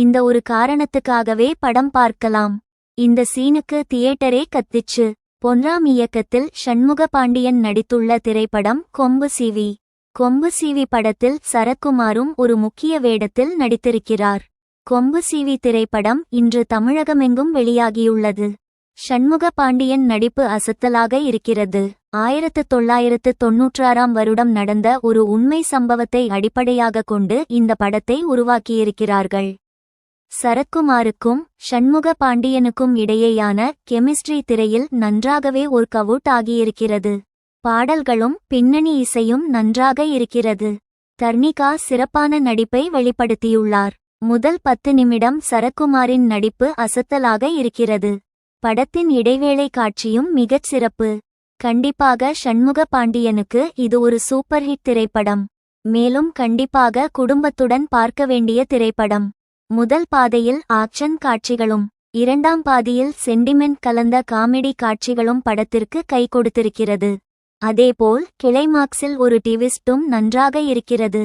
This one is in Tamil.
இந்த ஒரு காரணத்துக்காகவே படம் பார்க்கலாம். இந்த சீனுக்கு தியேட்டரே கத்திச்சு. பொன்ராம் இயக்கத்தில் சண்முக பாண்டியன் நடித்துள்ள திரைப்படம் கொம்பு சிவி. கொம்பு சிவி படத்தில் சரக்குமாரும் ஒரு முக்கிய வேடத்தில் நடித்திருக்கிறார். கொம்பு சிவி திரைப்படம் இன்று தமிழகமெங்கும் வெளியாகியுள்ளது. சண்முக பாண்டியன் நடிப்பு அசத்தலாக இருக்கிறது. ஆயிரத்து தொள்ளாயிரத்து தொன்னூற்றாறாம் வருடம் நடந்த ஒரு உண்மை சம்பவத்தை அடிப்படையாக கொண்டு இந்த படத்தை உருவாக்கியிருக்கிறார்கள். சரத்குமாருக்கும் ஷண்முக பாண்டியனுக்கும் இடையேயான கெமிஸ்ட்ரி திரையில் நன்றாகவே ஒரு கவுட் ஆகியிருக்கிறது. பாடல்களும் பின்னணி இசையும் நன்றாக இருக்கிறது. தர்ணிகா சிறப்பான நடிப்பை வெளிப்படுத்தியுள்ளார். முதல் பத்து நிமிடம் சரத்குமாரின் நடிப்பு அசத்தலாக இருக்கிறது. படத்தின் இடைவேளை காட்சியும் மிகச் சிறப்பு. கண்டிப்பாக ஷண்முக பாண்டியனுக்கு இது ஒரு சூப்பர் ஹிட் திரைப்படம். மேலும் கண்டிப்பாக குடும்பத்துடன் பார்க்க வேண்டிய திரைப்படம். முதல் பாதையில் ஆக்ஷன் காட்சிகளும் இரண்டாம் பாதியில் சென்டிமெண்ட் கலந்த காமெடி காட்சிகளும் படத்திற்கு கை கொடுத்திருக்கிறது. அதேபோல் கிளைமாக்ஸில் ஒரு டிவிஸ்டும் நன்றாக இருக்கிறது.